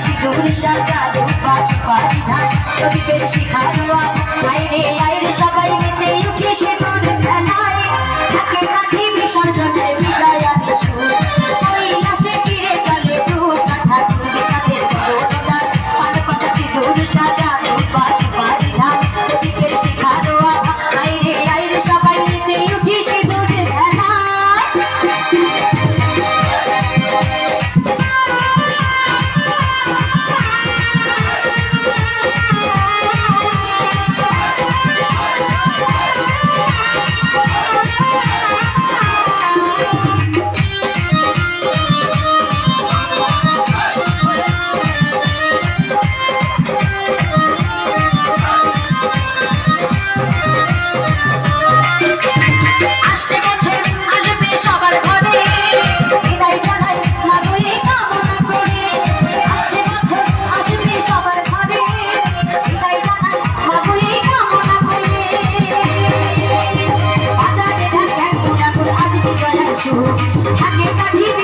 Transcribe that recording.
She go to shut down, don't watch your body down. Don't be. কাঁধে কাঁধে